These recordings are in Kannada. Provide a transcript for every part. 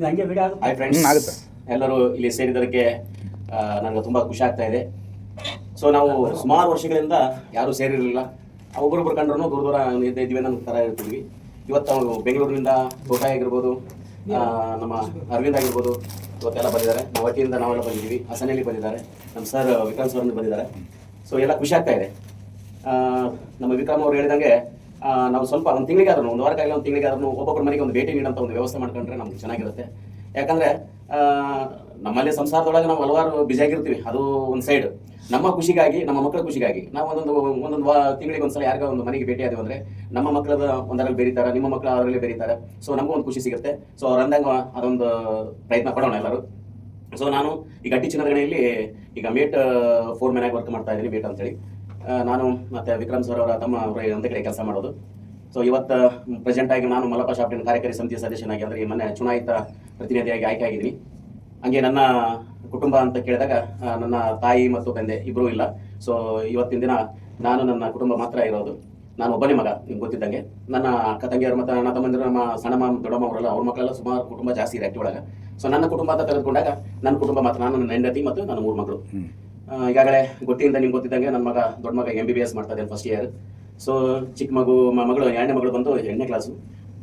ಇದು ಹಂಗೆ ವಿಡಿಯೋ ಆಗುತ್ತೆ. ಹಾಯ್ ಫ್ರೆಂಡ್ಸ್ ಆಗುತ್ತೆ. ಎಲ್ಲರೂ ಇಲ್ಲಿ ಸೇರಿದ್ದಕ್ಕೆ ನನಗೆ ತುಂಬ ಖುಷಿ ಆಗ್ತಾ ಇದೆ. ಸೊ ನಾವು ಸುಮಾರು ವರ್ಷಗಳಿಂದ ಯಾರೂ ಸೇರಿರಲಿಲ್ಲ. ಒಬ್ಬರೊಬ್ಬರು ಕಂಡ್ರು ದೂರ ದೂರ ಇದ್ದೀವಿ ಇದ್ವಿ ಅನ್ನೋ ಥರ ಇರ್ತಿದ್ವಿ. ಇವತ್ತು ನಾವು ಬೆಂಗಳೂರಿನಿಂದ ತೋಟ ಆಗಿರ್ಬೋದು ನಮ್ಮ ಅರವಿಂದ್ ಆಗಿರ್ಬೋದು ಇವತ್ತೆಲ್ಲ ಬಂದಿದ್ದಾರೆ. ನಮ್ಮ ವತಿಯಿಂದ ನಾವೆಲ್ಲ ಬಂದಿದ್ದೀವಿ. ಹಸನಲ್ಲಿ ಬಂದಿದ್ದಾರೆ. ನಮ್ಮ ಸರ್ ವಿಕ್ರಮ್ ಸರ್ ಬಂದಿದ್ದಾರೆ. ಸೊ ಎಲ್ಲ ಖುಷಿ ಆಗ್ತಾ ಇದೆ. ನಮ್ಮ ವಿಕ್ರಮ್ ಅವ್ರು ಹೇಳಿದಂಗೆ ನಾವು ಸ್ವಲ್ಪ ಒಂದು ತಿಂಗಳಿಗಾದ್ರೂ, ಒಂದು ವಾರಕ್ಕಾಗಲಿ ಒಂದು ತಿಂಗಳಿಗಾದ್ರೂ ಒಬ್ಬೊಬ್ಬರ ಮನೆಗೆ ಒಂದು ಭೇಟಿ ನೀಡೋಂಥ ಒಂದು ವ್ಯವಸ್ಥೆ ಮಾಡ್ಕೊಂಡ್ರೆ ನಮ್ಗೆ ಚೆನ್ನಾಗಿರುತ್ತೆ. ಯಾಕಂದ್ರೆ ನಮ್ಮಲ್ಲಿ ಸಂಸಾರದೊಳಗೆ ನಾವು ಹಲವಾರು ಆಗಿರ್ತೀವಿ. ಅದು ಒಂದು ಸೈಡ್ ನಮ್ಮ ಖುಷಿಗಾಗಿ, ನಮ್ಮ ಮಕ್ಕಳ ಖುಷಿಗಾಗಿ ನಾವು ಒಂದೊಂದು ಒಂದೊಂದು ವಾ, ತಿಂಗಳಿಗೆ ಒಂದ್ಸಲ ಯಾರಿಗೋ ಒಂದು ಮನೆಗೆ ಭೇಟಿ ಆದೀವಿ ಅಂದ್ರೆ, ನಮ್ಮ ಮಕ್ಕಳದ ಒಂದರಲ್ಲಿ ಬೆರೀತಾರೆ, ನಿಮ್ಮ ಮಕ್ಕಳ ಅದರಲ್ಲಿ ಬೆರೀತಾರೆ. ಸೊ ನಮಗೂ ಒಂದು ಖುಷಿ ಸಿಗುತ್ತೆ. ಸೊ ಅವ್ರು ಅಂದಂಗ ಅದೊಂದು ಪ್ರಯತ್ನ ಪಡೋಣ ಎಲ್ಲರೂ. ಸೊ ನಾನು ಈಗ ಚಿನ್ನರ ಗಣೆಯಲ್ಲಿ ಈಗ ಮೇಟ್ ಫೋರ್ ಮ್ಯಾನ್ ಆಗಿ ವರ್ಕ್ ಮಾಡ್ತಾ ಇದ್ದೀನಿ, ಮೇಟ್ ಅಂತೇಳಿ. ನಾನು ಮತ್ತೆ ವಿಕ್ರಮ್ ಸರ್ ಅವರ ತಮ್ಮ ಅವರ ಒಂದೇ ಕಡೆ ಕೆಲಸ ಮಾಡೋದು. ಸೊ ಇವತ್ತು ಪ್ರೆಸೆಂಟ್ ಆಗಿ ನಾನು ಮಲಪ ಶಾಪಿನ ಕಾರ್ಯಕಾರಿ ಸಮಿತಿ ಸದಸ್ಯನಾಗಿ ಅಂದರೆ ಮೊನ್ನೆ ಚುನಾಯಿತ ಪ್ರತಿನಿಧಿಯಾಗಿ ಆಯ್ಕೆ ಆಗಿದ್ದೀನಿ. ಹಂಗೆ ನನ್ನ ಕುಟುಂಬ ಅಂತ ಕೇಳಿದಾಗ ನನ್ನ ತಾಯಿ ಮತ್ತು ತಂದೆ ಇಬ್ಬರೂ ಇಲ್ಲ. ಸೊ ಇವತ್ತಿನ ದಿನ ನಾನು ನನ್ನ ಕುಟುಂಬ ಮಾತ್ರ ಇರೋದು. ನಾನು ಒಬ್ಬನೇ ಮಗ, ನಿಮ್ಗೆ ಗೊತ್ತಿದ್ದಂಗೆ. ನನ್ನ ಅಕ್ಕ ತಂಗಿಯರು ಮತ್ತು ನನ್ನ ತಮ್ಮಂದಿರು, ನಮ್ಮ ಸಣ್ಣಮ್ಮ, ದೊಡ್ಡಮ್ಮ ಅವರೆಲ್ಲ ಅವ್ರ ಮಕ್ಕಳೆಲ್ಲ ಸುಮಾರು ಕುಟುಂಬ ಜಾಸ್ತಿ ಇದೆ ಆಕ್ಟಿವ್ ಒಳಗೆ. ಸೊ ನನ್ನ ಕುಟುಂಬ ಅಂತ ತೆಗೆದುಕೊಂಡಾಗ, ನನ್ನ ಕುಟುಂಬ ಮಾತ್ರ, ನಾನು ನನ್ನ ಹೆಂಡತಿ ಮತ್ತು ನನ್ನ ಮೂರು ಮಕ್ಕಳು ಈಗಾಗಲೇ ಗೊತ್ತಿಂದ ನಿಮ್ಗೆ ಗೊತ್ತಿದ್ದಂಗೆ ನನ್ನ ಮಗ, ದೊಡ್ಡ ಮಗ ಎಂ ಬಿ ಬಿ ಎಸ್ ಮಾಡ್ತಾ ಇದ್ದಾನೆ ಫಸ್ಟ್ ಇಯರ್ ಸೊ ಚಿಕ್ಕ ಮಗು ಮಗಳು, ಎರಡನೇ ಮಗಳು ಬಂದು ಎರಡನೇ ಕ್ಲಾಸು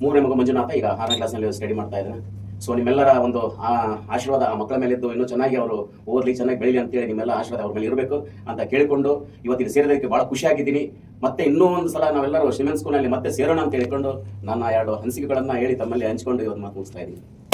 ಮೂರನೇ ಮಗು ಮಂಜುನಾಥ, ಈಗ ಆರನೇ ಕ್ಲಾಸ್ನಲ್ಲಿ ಸ್ಟಡಿ ಮಾಡ್ತಾ ಇದ್ದಾನೆ ಸೊ ನಿಮ್ಮೆಲ್ಲರ ಒಂದು, ಆ, ಆಶೀರ್ವಾದ ಆ ಮಕ್ಕಳ ಮೇಲೆ ಇದ್ದು ಇನ್ನೂ ಚೆನ್ನಾಗಿ ಅವರು ಓದಲಿ, ಚೆನ್ನಾಗಿ ಬೆಳೀಲಿ ಅಂತೇಳಿ ನಿಮ್ಮೆಲ್ಲ ಆಶೀರ್ವಾದ ಅವ್ರ ಮೇಲೆ ಇರಬೇಕು ಅಂತ ಕೇಳಿಕೊಂಡು ಇವತ್ತಿನ ಸೇರಿದಕ್ಕೆ ಭಾಳ ಖುಷಿಯಾಗಿದ್ದೀನಿ. ಮತ್ತೆ ಇನ್ನೂ ಒಂದು ಸಲ ನಾವೆಲ್ಲರೂ ಸಿಮೆಂಟ್ ಸ್ಕೂಲ್ನಲ್ಲಿ ಮತ್ತೆ ಸೇರೋಣ ಅಂತ ಹೇಳಿಕೊಂಡು ನನ್ನ ಎರಡು ಅನಿಸಿಕೆಗಳನ್ನ ಹೇಳಿ ತಮ್ಮಲ್ಲಿ ಹಂಚ್ಕೊಂಡು ಇವತ್ತು ಮಾತು ಮುಗಿಸ್ತಾ ಇದ್ದೀನಿ.